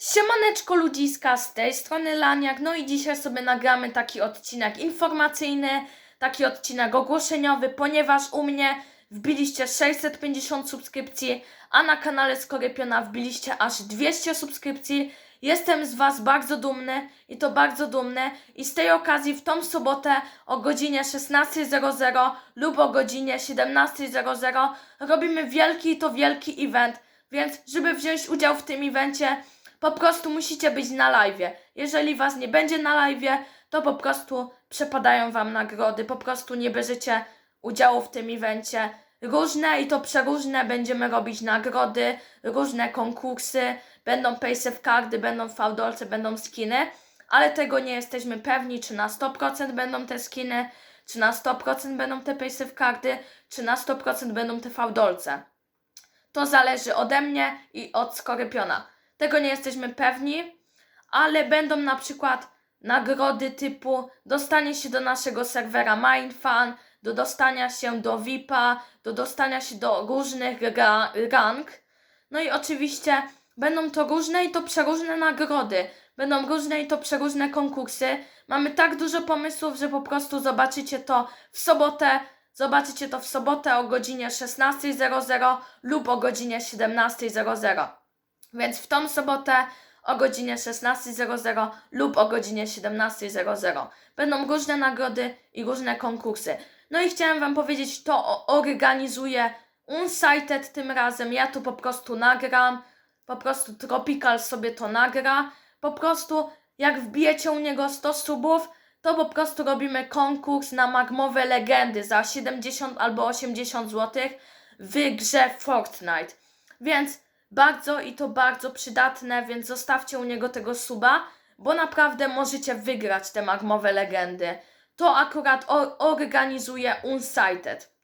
Siemaneczko ludziska, z tej strony Laniak, no i dzisiaj sobie nagramy taki odcinek informacyjny, taki odcinek ogłoszeniowy, ponieważ u mnie wbiliście 650 subskrypcji, a na kanale Skorypiona wbiliście aż 200 subskrypcji. Jestem z Was bardzo dumny i to bardzo dumny. I z tej okazji w tą sobotę o godzinie 16.00 lub o godzinie 17.00 robimy wielki to wielki event, więc żeby wziąć udział w tym evencie po prostu musicie być na live. Jeżeli was nie będzie na live, to po prostu przepadają wam nagrody, po prostu nie bierzecie udziału w tym evencie. Różne i to przeróżne będziemy robić nagrody, różne konkursy, będą paysafe karty, będą fałdolce, będą skiny, ale tego nie jesteśmy pewni, czy na 100% będą te skiny, czy na 100% będą te paysafe karty, czy na 100% będą te fałdolce. To zależy ode mnie i od Skorypiona. Tego nie jesteśmy pewni, ale będą na przykład nagrody typu dostanie się do naszego serwera Mindfan, do dostania się do VIPa, do dostania się do różnych ra- rank. No i oczywiście będą to różne i to przeróżne nagrody. Będą różne i to przeróżne konkursy. Mamy tak dużo pomysłów, że po prostu zobaczycie to w sobotę. Zobaczycie to w sobotę o godzinie 16.00 lub o godzinie 17.00. Więc w tą sobotę o godzinie 16.00 lub o godzinie 17.00 będą różne nagrody i różne konkursy. No i chciałem Wam powiedzieć, to organizuje Unsighted tym razem. Ja tu po prostu nagram, po prostu Tropical sobie to nagra. Po prostu jak wbijecie u niego 100 subów, to po prostu robimy konkurs na magmowe legendy za 70 albo 80 zł w grze Fortnite. Więc bardzo i to bardzo przydatne, więc zostawcie u niego tego suba, bo naprawdę możecie wygrać te magmowe legendy. To akurat organizuje Unsighted.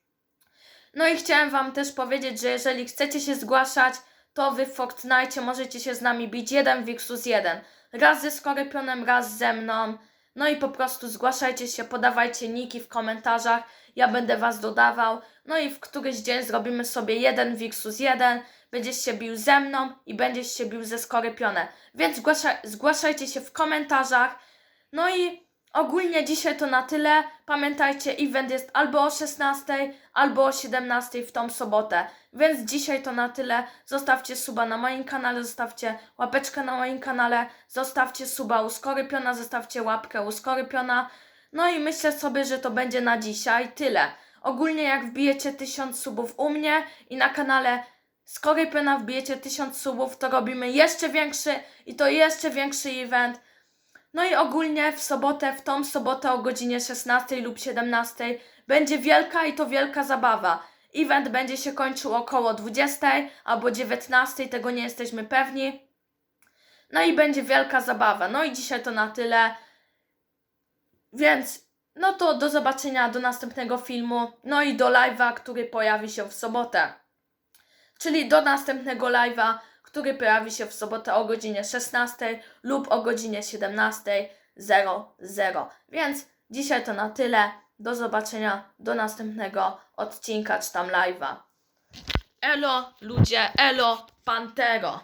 No i chciałem Wam też powiedzieć, że jeżeli chcecie się zgłaszać, to wy w Fortnite możecie się z nami bić 1 versus 1. Raz ze Skorypionem, raz ze mną. No i po prostu zgłaszajcie się, podawajcie niki w komentarzach, ja będę Was dodawał. No i w któryś dzień zrobimy sobie 1 versus 1. Będziesz się bił ze mną i będziesz się bił ze Skorypionem. Więc zgłasza, zgłaszajcie się w komentarzach. No i ogólnie dzisiaj to na tyle. Pamiętajcie, event jest albo o 16, albo o 17 w tą sobotę. Więc dzisiaj to na tyle. Zostawcie suba na moim kanale, zostawcie łapeczkę na moim kanale, zostawcie suba u Skorypiona, zostawcie łapkę u Skorypiona. No i myślę sobie, że to będzie na dzisiaj tyle. Ogólnie jak wbijecie 1000 subów u mnie i na kanale Skorypiona wbijecie 1000 subów, to robimy jeszcze większy i to jeszcze większy event. No i ogólnie w sobotę, w tą sobotę o godzinie 16 lub 17 będzie wielka i to wielka zabawa. Event będzie się kończył około 20 albo 19, tego nie jesteśmy pewni. No i będzie wielka zabawa. No i dzisiaj to na tyle. Więc no to do zobaczenia do następnego filmu. No i do live'a, który pojawi się w sobotę. Czyli do następnego live'a, który pojawi się w sobotę o godzinie 16 lub o godzinie 17.00. Więc dzisiaj to na tyle. Do zobaczenia do następnego odcinka czy tam live'a. Elo ludzie, elo Pantero.